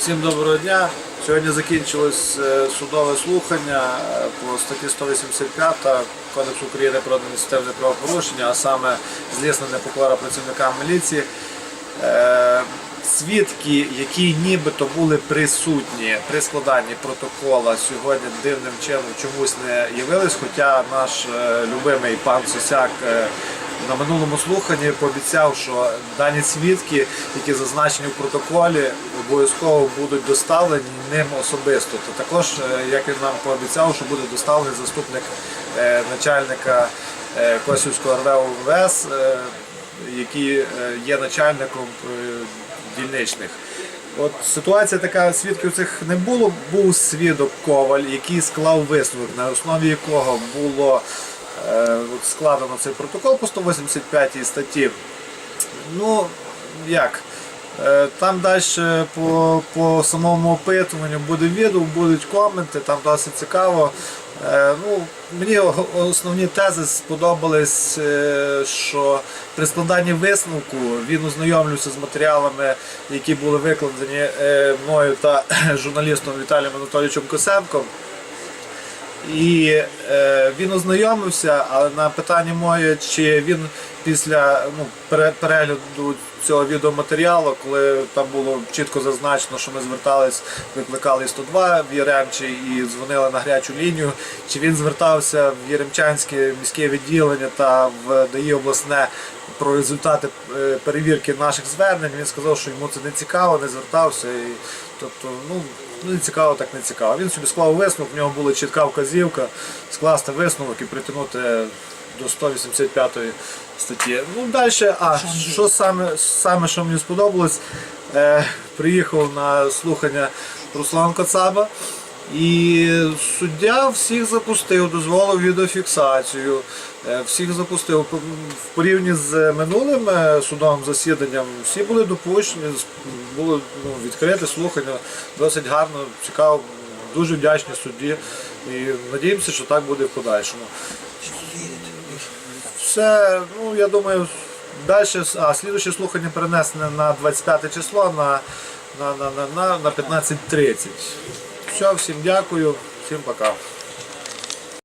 Всім доброго дня. Сьогодні закінчилось е, судове слухання е, по статті 185 Кодексу України про адміністративне правопорушення, а саме злісна непокора працівникам міліції. Е, Свідки, які нібито були присутні при складанні протокола, сьогодні дивним чином чомусь не явились, хоча наш любимий пан Сосяк на минулому слуханні пообіцяв, що дані свідки, які зазначені в протоколі, обов'язково будуть доставлені ним особисто. Та також, е, як він нам пообіцяв, що буде доставлений заступник е, начальника е, Косівського РВ УВС, е, який є начальником дільничних. От ситуація така, свідків цих не було. Був свідок Коваль, який склав висновок, на основі якого було складено цей протокол по 185 статті. Ну, як? Е, Там далі по, по самому опитуванню буде відео, будуть коменти, там досить цікаво. Е, Ну, мені основні тези сподобались, е, що при складанні висновку він ознайомлювався з матеріалами, які були викладені е, мною та журналістом Віталієм Анатолійовичем Косенком. І е, він ознайомився, але на питання моє, чи він після ну, пере- перегляду цього відеоматеріалу, коли там було чітко зазначено, що ми звертались, викликали 102 в Яремчі і дзвонили на гарячу лінію, чи він звертався в Яремчанське міське відділення та в ДАІ обласне про результати е, перевірки наших звернень. Він сказав, що йому це не цікаво, не звертався. І, тобто, ну, ну, не цікаво, так не цікаво. Він собі склав висновок, в нього була чітка вказівка скласти висновок і притягнути до 185 статті. Ну, далі, а що саме, саме що мені сподобалось, е, приїхав на слухання Руслан Коцаба. І суддя всіх запустив, дозволив відеофіксацію, е, всіх запустив. В порівні з минулим е, судовим засіданням всі були допущені, було ну, відкрите слухання, досить гарно, цікаво, дуже вдячні судді. І надіємося, що так буде в подальшому. Все, ну я думаю, далі, а слідуче слухання перенесене на 25 число на, на, на, на, на 15.30. Все, всім дякую, всім пока.